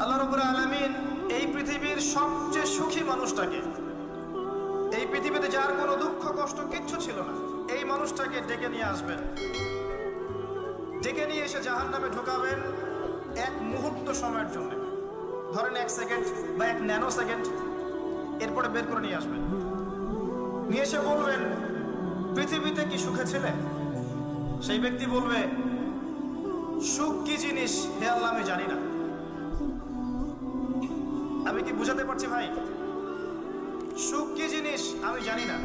আল্লাহ রবুল আলমিন এই পৃথিবীর সবচেয়ে সুখী মানুষটাকে, এই পৃথিবীতে যার কোনো দুঃখ, কষ্ট কিচ্ছু ছিল না, এই মানুষটাকে ডেকে নিয়ে আসবেন। ডেকে নিয়ে এসে জাহান নামে ঢোকাবেন এক মুহূর্ত সময়ের জন্য। ধরেন এক সেকেন্ড বা এক ন্যানো সেকেন্ড, এরপরে বের করে নিয়ে আসবেন। নিয়ে এসে বলবেন, পৃথিবীতে কি সুখে ছিলে? সেই ব্যক্তি বলবে, সুখ কি জিনিস হে আল্লাহ আমি জানি না। আমি কি বুঝাতে পারছি ভাই? সুখ কি জিনিস? আমি জানি না।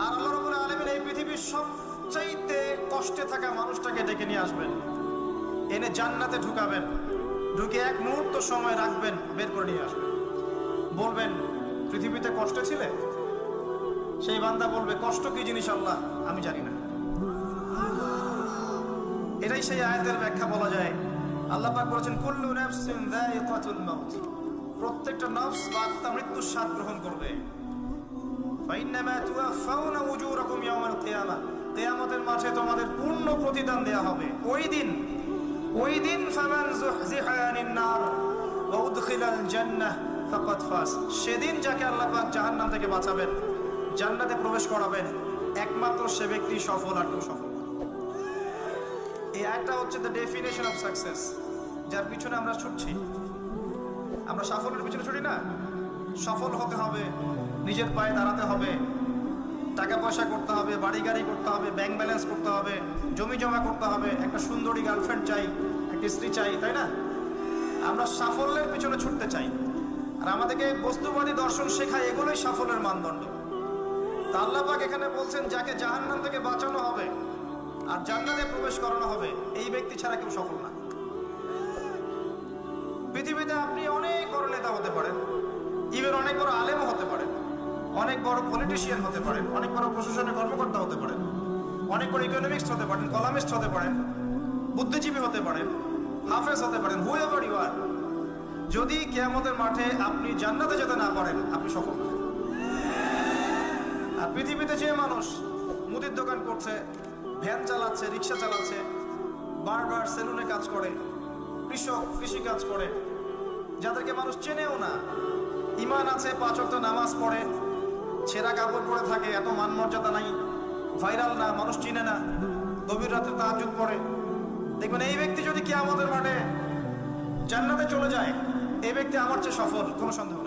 আর আল্লাহ আলমিন এই পৃথিবীর সবচাইতে কষ্টে থাকা মানুষটাকে ডেকে নিয়ে আসবেন। এনে জান্নাতে ঢুকাবেন। ঢুকে এক মুহূর্ত সময় রাখবেন, বের করে নিয়ে আসবেন। বলবেন, পৃথিবীতে কষ্ট ছিলে? সেই বান্দা বলবে, কষ্ট কি জিনিস আল্লাহ? আমি জানি না। এটাই সেই আয়াতের ব্যাখ্যা বলা যায়। আল্লাহ পাক বলেছেন, কুল্লু নাফসিন যায়িকাতুল মাউত। প্রত্যেকটা নফস বা আত্মা মৃত্যুর স্বাদ গ্রহণ করবে। ফাইন্নামা তুওয়াফাউনা উজুরাকুম ইয়াওমাল কিয়ামা। কিয়ামতের মাঠে তোমাদের পূর্ণ প্রতিদান দেয়া হবে। ওই দিন ওই দিন ফামান নার ওয়া উদখিলাল জান্নাহ ফাকাদ ফাস সেদিন যাকে আল্লাহ পাক জাহান্নাম থেকে বাঁচাবেন, জান্নাতে প্রবেশ করাবেন, একমাত্র সে ব্যক্তি সফল আর সফল এই একটা হচ্ছে দ্য ডেফিনেশন অফ সাকসেস যার পিছনে আমরা ছুটছি। আমরা সাফল্যের পিছনে ছুটি না। সফল হতে হবে, নিজের পায়ে দাঁড়াতে হবে। টাকা পয়সা করতে হবে, বাড়ি গাড়ি করতে হবে ব্যাংক ব্যালেন্স করতে হবে, জমি জমা করতে হবে। একটা সুন্দরী গার্লফ্রেন্ড চাই, একটা স্ত্রী চাই, তাই না? আমরা সাফল্যের পিছনে ছুটতে চাই। আর আমাদেরকে বস্তুবাদী দর্শন শেখায় এগুলোই সাফল্যের মানদণ্ড। তা আল্লাহ এখানে বলছেন, যাকে জাহান্নাম থেকে বাঁচানো হবে আর জান্নাতে প্রবেশ করানো হবে, এই ব্যক্তি ছাড়া কেউ সফল না। পৃথিবীতে আপনি অনেক বড় নেতা হতে পারেন। ইভেন অনেক বড় আলেমও হতে পারেন। অনেক বড় পলিটিশিয়ান হতে পারেন। অনেক বড় প্রশাসনের কর্মকর্তা হতে পারেন। অনেক বড় ইকোনমিক্স হতে পারেন কলামিস্ট হতে পারেন, বুদ্ধিজীবী হতে পারেন, হাফেজ হতে পারেন হু এভার ইউ আর যদি কেয়ামতের মাঠে আপনি জান্নাতে যেতে না পারেন, আপনি সফল আর পৃথিবীতে যে মানুষ মুদির দোকান করছে, ভ্যান চালাচ্ছে, রিক্সা চালাচ্ছে, বারবার সেলুনে কাজ করে, কৃষক, কৃষি কাজ করে যাদেরকে মানুষ চেনেও না। ইমান আছে, পাঁচ অক্ট নামাজ পড়ে, ছেঁড়া কাপড় পরে থাকে, এত মান মর্যাদা নাই। ভাইরাল না, মানুষ চিনে না। গভীর রাতে তাহাজুদ পড়ে। দেখবেন, এই ব্যক্তি যদি কে আমাদের মাঠে জান্নাতে চলে যায়, এই ব্যক্তি আমার চেয়ে সফল, কোনো সন্দেহ